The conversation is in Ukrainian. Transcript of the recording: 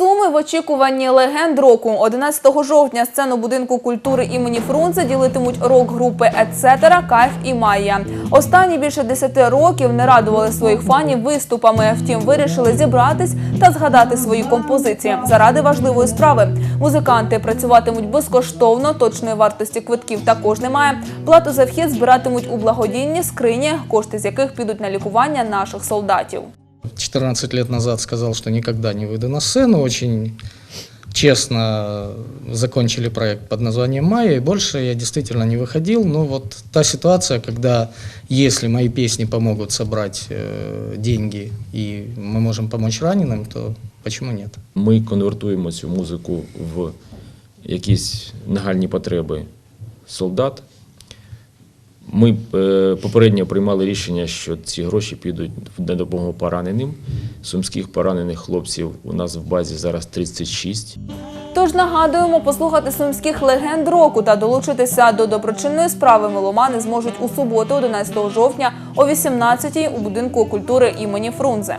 Суми в очікуванні легенд року. 11 жовтня сцену будинку культури імені Фрунзе ділитимуть рок-групи Ецетера, Кайф і Майя. Останні більше 10 років не радували своїх фанів виступами. Втім, вирішили зібратись та згадати свої композиції заради важливої справи. Музиканти працюватимуть безкоштовно, точної вартості квитків також немає. Плату за вхід збиратимуть у благодійні скрині, кошти з яких підуть на лікування наших солдатів. 14 лет назад сказал, что никогда не выйду на сцену. Очень честно закончили проект под названием «Майя», и больше я действительно не выходил. Но вот та ситуация, когда если мои песни помогут собрать э, деньги, и мы можем помочь раненым, то почему нет? Ми конвертуємо цю музику в якісь нагальні потреби солдат. ми е, попередньо приймали рішення, що ці гроші підуть на допомогу пораненим. Сумських поранених хлопців у нас в базі зараз 36. Тож нагадуємо послухати сумських легенд року та долучитися до доброчинної справи меломани зможуть у суботу, 11 жовтня о 18-й у будинку культури імені Фрунзе.